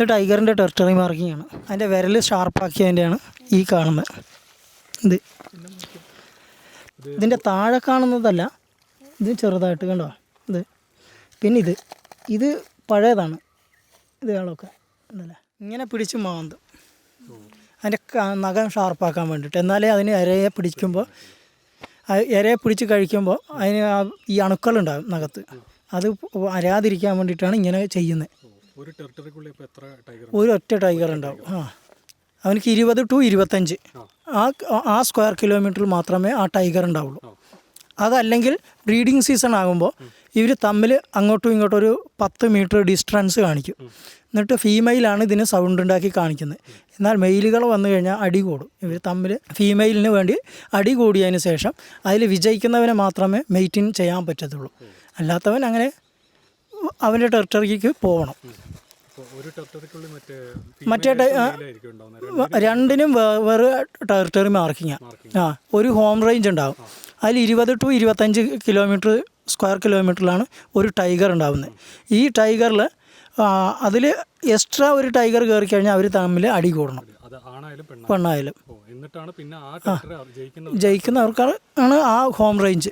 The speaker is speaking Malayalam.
ഇത് ടൈഗറിന്റെ ടെറിട്ടറി മാർക്കിംഗ് ആണ് അതിന്റെ വിരൽ ഷാർപ്പാക്കിയതിന്റെയാണ് ഈ കാണുന്നത്. ഇത്. ഇതിന്റെ താഴെ കാണുന്നതല്ല. ഇത് ചെറുതായിട്ട് കണ്ടോ? ഇത്. പിന്നെ ഇത്. ഇത് പഴയതാണ്. ഇത് ആളൊക്കെ ഉണ്ടല്ലേ? ഇങ്ങനെ പിടിച്ച് മാന്ത്. അതിന്റെ നഖം ഷാർപ്പാക്കാൻ വേണ്ടിയിട്ട്. എന്നാലേ അതിന് ഇരയെ പിടിക്കുമ്പോൾ ഇരയെ പിടിച്ച് കഴിക്കുമ്പോൾ അതിന് ഈ അണുക്കളുണ്ടാകും നഖത്ത്. അത് അരാതിരിക്കാൻ വേണ്ടിയിട്ടാണ് ഇങ്ങനെ ചെയ്യുന്നത്. ഒരു ടെറിട്ടറിക്കുള്ളിൽ ഇപ്പോൾ എത്ര ടൈഗർ ഒരു ഒറ്റ ടൈഗർ ഉണ്ടാവും. ആ. അവനക്ക് ഇരുപത് ടു ഇരുപത്തഞ്ച്. ആ. ആ സ്ക്വയർ കിലോമീറ്ററിൽ മാത്രമേ ആ ടൈഗർ ഉണ്ടാവുള്ളൂ. അതല്ലെങ്കിൽ ബ്രീഡിങ് സീസൺ ആകുമ്പോൾ ഇവർ തമ്മിൽ അങ്ങോട്ടും ഇങ്ങോട്ടും ഒരു പത്ത് മീറ്റർ ഡിസ്റ്റൻസ് കാണിക്കും. എന്നിട്ട് ഫീമെയിലാണ് ഇതിന് സൗണ്ട് ഉണ്ടാക്കി കാണിക്കുന്നത്. എന്നാൽ മെയിലുകൾ വന്നു കഴിഞ്ഞാൽ അടി കൂടും. ഇവർ തമ്മിൽ ഫീമെയിലിന് വേണ്ടി അടി കൂടിയതിന് ശേഷം അതിൽ വിജയിക്കുന്നവനെ മാത്രമേ മെയ്റ്റിൻ ചെയ്യാൻ പറ്റത്തുള്ളൂ. അല്ലാത്തവൻ അങ്ങനെ അവന്റെ ടെറിട്ടറിക്ക് പോകണം മറ്റേ രണ്ടിനും വേറെ ടെറിട്ടറി മാർക്കിങ് ആ ഒരു ഹോം റേഞ്ച് ഉണ്ടാവും. അതിൽ ഇരുപത് ടു ഇരുപത്തഞ്ച് കിലോമീറ്റർ സ്ക്വയർ കിലോമീറ്ററിലാണ് ഒരു ടൈഗർ ഉണ്ടാവുന്നത്. ഈ ടൈഗറിൽ അതിൽ എക്സ്ട്രാ ഒരു ടൈഗർ കയറി കഴിഞ്ഞാൽ അവർ തമ്മിൽ അടി കൂടണം. പെണ്ണായാലും. ജയിക്കുന്നവർക്കാണ് ആ ഹോം റേഞ്ച്